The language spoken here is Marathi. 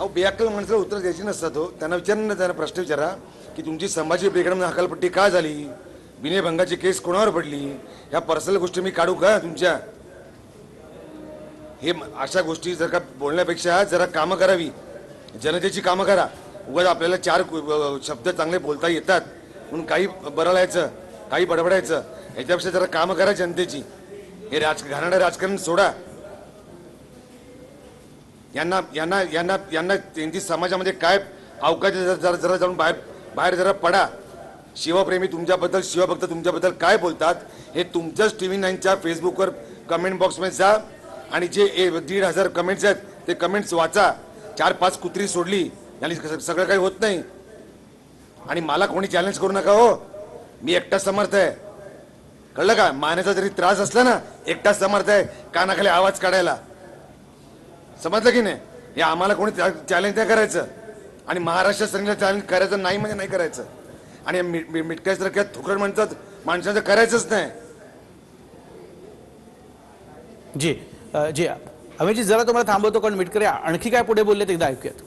अहो बेअक्कल माणसाला उत्तर द्यायची नसतात हो. त्यांना विचारा ना त्यांना प्रश्न विचारा की तुमची संभाजी ब्रिगेडमध्ये हकालपट्टी का झाली? विनयभंगाची केस कोणावर पडली? ह्या पर्सनल गोष्टी मी काढू का तुमच्या? हे अशा गोष्टी जर का बोलण्यापेक्षा जरा कामं करावी. जनतेची कामं करा. उगाच आपल्याला चार शब्द चांगले बोलता येतात. म्हणून काही बरळायचं काही बडबडायचं. याच्यापेक्षा जरा कामं करा जनतेची. हे राज घाणाडं राजकारण सोडा. यांना यांना यांना यांना त्यांची समाजामध्ये काय अवकाश जरा जरा जाऊन बाहेर बाहेर जरा पडा. शिवप्रेमी तुमच्याबद्दल शिवभक्त तुमच्याबद्दल काय बोलतात हे तुमच्याच टी व्ही नाईनच्या फेसबुकवर कमेंट बॉक्समध्ये जा. आणि जे ए- दीड हजार कमेंट्स आहेत ते कमेंट्स वाचा. चार पाच कुत्री सोडली आणि सगळं काही होत नाही. आणि मला कोणी चॅलेंज करू नका हो. मी एकटा समर्थ आहे. कळलं का? मानेचा जरी त्रास असला ना एकटाच समर्थ आहे. कानाखाली आवाज काढायला. समजलं की नाही? हे आम्हाला कोणी चॅलेंज नाही करायचं. आणि महाराष्ट्र संघाला चॅलेंज करायचं नाही म्हणजे नाही करायचं. आणि मिटकायचं तर काय थुकड म्हणतात माणसाचं करायचंच नाही. जी जी अमितजी जरा तुम्हाला थांबवतो कारण मिटकरे आणखी काय पुढे बोलले ते एकदा ऐकूयात.